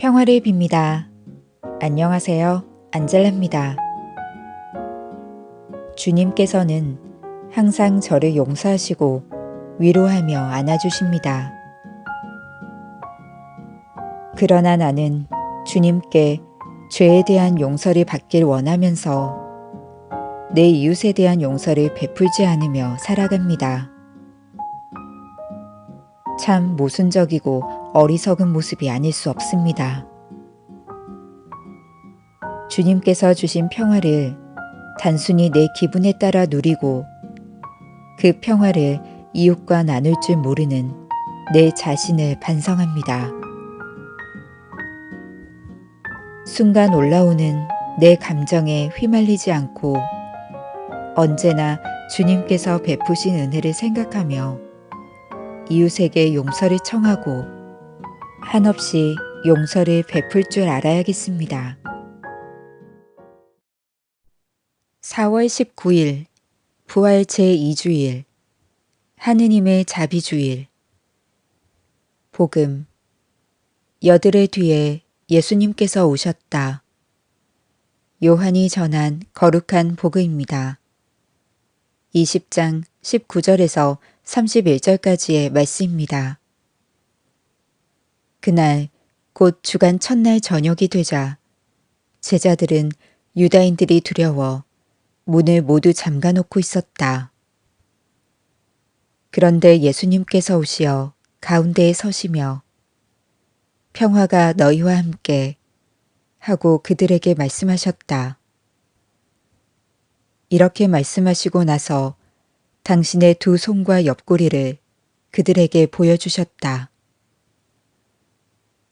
평화를 빕니다. 안녕하세요. 안젤라입니다. 주님께서는 항상 저를 용서하시고 위로하며 안아주십니다. 그러나 나는 주님께 죄에 대한 용서를 받길 원하면서 내 이웃에 대한 용서를 베풀지 않으며 살아갑니다. 참 모순적이고 어리석은 모습이 아닐 수 없습니다. 주님께서 주신 평화를 단순히 내 기분에 따라 누리고 그 평화를 이웃과 나눌 줄 모르는 내 자신을 반성합니다. 순간 올라오는 내 감정에 휘말리지 않고 언제나 주님께서 베푸신 은혜를 생각하며 이웃에게 용서를 청하고 한없이 용서를 베풀 줄 알아야겠습니다. 4월 19일 부활 제2주일 하느님의 자비주일 복음 여드레 뒤에 예수님께서 오셨다. 요한이 전한 거룩한 복음입니다. 20장 19절에서 31절까지의 말씀입니다. 그날 곧 주간 첫날 저녁이 되자 제자들은 유다인들이 두려워 문을 모두 잠가 놓고 있었다. 그런데 예수님께서 오시어 가운데에 서시며 평화가 너희와 함께 하고 그들에게 말씀하셨다. 이렇게 말씀하시고 나서 당신의 두 손과 옆구리를 그들에게 보여주셨다.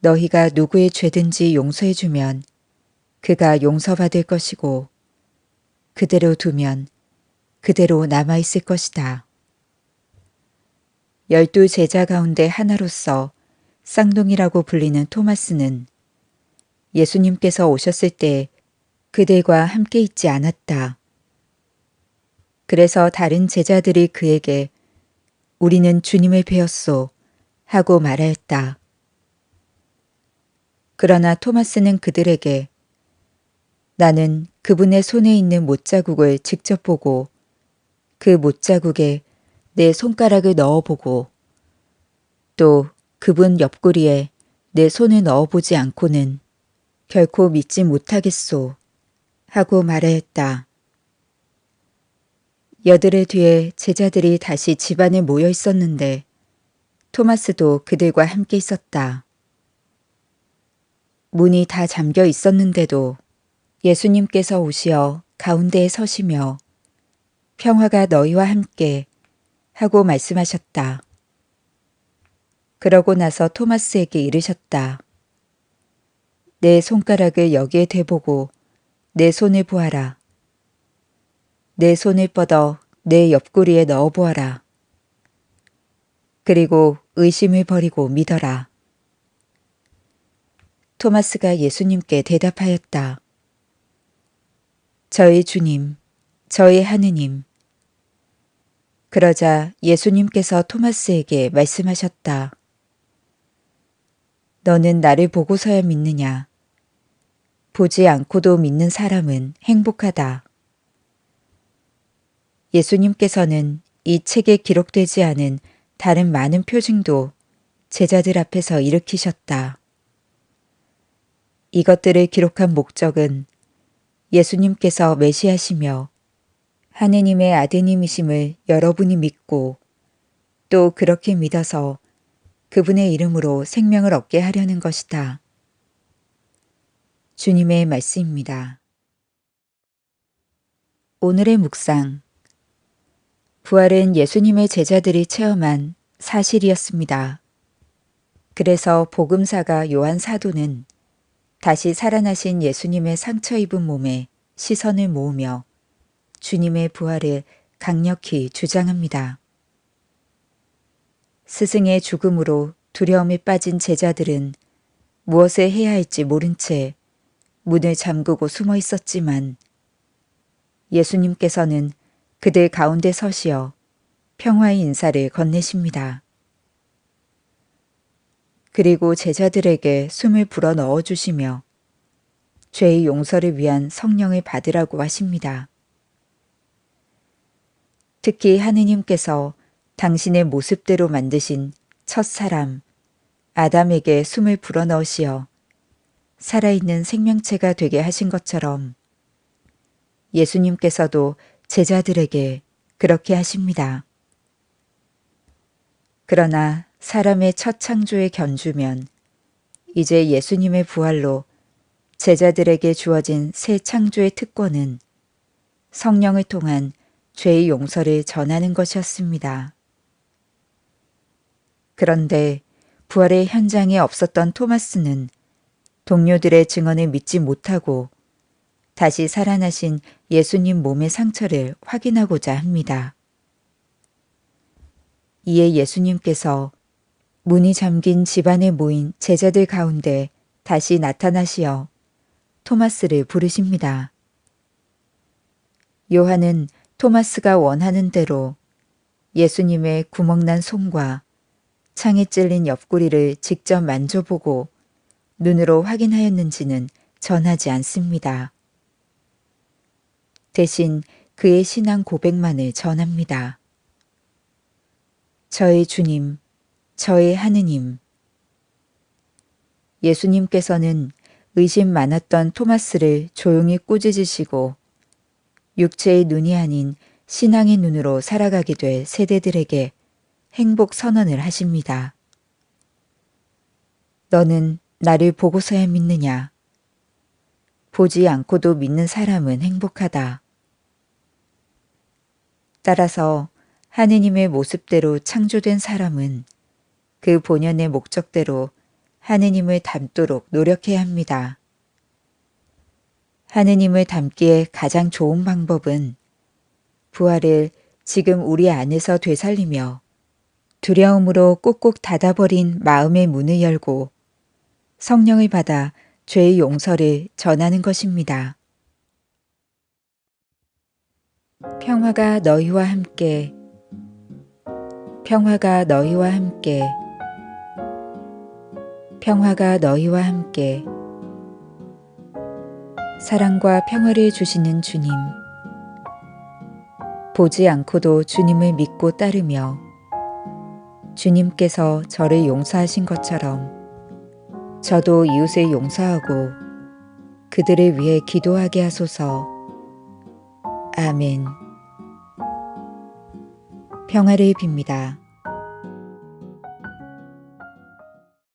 너희가 누구의 죄든지 용서해주면 그가 용서받을 것이고 그대로 두면 그대로 남아있을 것이다. 열두 제자 가운데 하나로서 쌍둥이라고 불리는 토마스는 예수님께서 오셨을 때 그들과 함께 있지 않았다. 그래서 다른 제자들이 그에게 우리는 주님을 배웠소 하고 말하였다. 그러나 토마스는 그들에게 나는 그분의 손에 있는 못자국을 직접 보고 그 못자국에 내 손가락을 넣어보고 또 그분 옆구리에 내 손을 넣어보지 않고는 결코 믿지 못하겠소 하고 말하였다. 여드레 뒤에 제자들이 다시 집안에 모여 있었는데 토마스도 그들과 함께 있었다. 문이 다 잠겨 있었는데도 예수님께서 오시어 가운데에 서시며 평화가 너희와 함께 하고 말씀하셨다. 그러고 나서 토마스에게 이르셨다. 내 손가락을 여기에 대보고 내 손을 보아라. 내 손을 뻗어 내 옆구리에 넣어 보아라. 그리고 의심을 버리고 믿어라. 토마스가 예수님께 대답하였다. 저희 주님, 저희 하느님. 그러자 예수님께서 토마스에게 말씀하셨다. 너는 나를 보고서야 믿느냐? 보지 않고도 믿는 사람은 행복하다. 예수님께서는 이 책에 기록되지 않은 다른 많은 표징도 제자들 앞에서 일으키셨다. 이것들을 기록한 목적은 예수님께서 메시아시며 하느님의 아드님이심을 여러분이 믿고 또 그렇게 믿어서 그분의 이름으로 생명을 얻게 하려는 것이다. 주님의 말씀입니다. 오늘의 묵상 부활은 예수님의 제자들이 체험한 사실이었습니다. 그래서 복음사가 요한 사도는 다시 살아나신 예수님의 상처 입은 몸에 시선을 모으며 주님의 부활을 강력히 주장합니다. 스승의 죽음으로 두려움에 빠진 제자들은 무엇을 해야 할지 모른 채 문을 잠그고 숨어 있었지만 예수님께서는 그들 가운데 서시어 평화의 인사를 건네십니다. 그리고 제자들에게 숨을 불어 넣어 주시며 죄의 용서를 위한 성령을 받으라고 하십니다. 특히 하느님께서 당신의 모습대로 만드신 첫 사람, 아담에게 숨을 불어 넣으시어 살아있는 생명체가 되게 하신 것처럼 예수님께서도 제자들에게 그렇게 하십니다. 그러나 사람의 첫 창조에 견주면 이제 예수님의 부활로 제자들에게 주어진 새 창조의 특권은 성령을 통한 죄의 용서를 전하는 것이었습니다. 그런데 부활의 현장에 없었던 토마스는 동료들의 증언을 믿지 못하고 다시 살아나신 예수님 몸의 상처를 확인하고자 합니다. 이에 예수님께서 문이 잠긴 집안에 모인 제자들 가운데 다시 나타나시어 토마스를 부르십니다. 요한은 토마스가 원하는 대로 예수님의 구멍난 손과 창에 찔린 옆구리를 직접 만져보고 눈으로 확인하였는지는 전하지 않습니다. 대신 그의 신앙 고백만을 전합니다. 저의 주님, 저의 하느님. 예수님께서는 의심 많았던 토마스를 조용히 꾸짖으시고 육체의 눈이 아닌 신앙의 눈으로 살아가게 될 세대들에게 행복 선언을 하십니다. 너는 나를 보고서야 믿느냐? 보지 않고도 믿는 사람은 행복하다. 따라서 하느님의 모습대로 창조된 사람은 그 본연의 목적대로 하느님을 닮도록 노력해야 합니다. 하느님을 닮기에 가장 좋은 방법은 부활을 지금 우리 안에서 되살리며 두려움으로 꼭꼭 닫아버린 마음의 문을 열고 성령을 받아 죄의 용서를 전하는 것입니다. 평화가 너희와 함께 평화가 너희와 함께 평화가 너희와 함께 사랑과 평화를 주시는 주님 보지 않고도 주님을 믿고 따르며 주님께서 저를 용서하신 것처럼 저도 이웃을 용서하고 그들을 위해 기도하게 하소서. 아멘. 평화를 빕니다.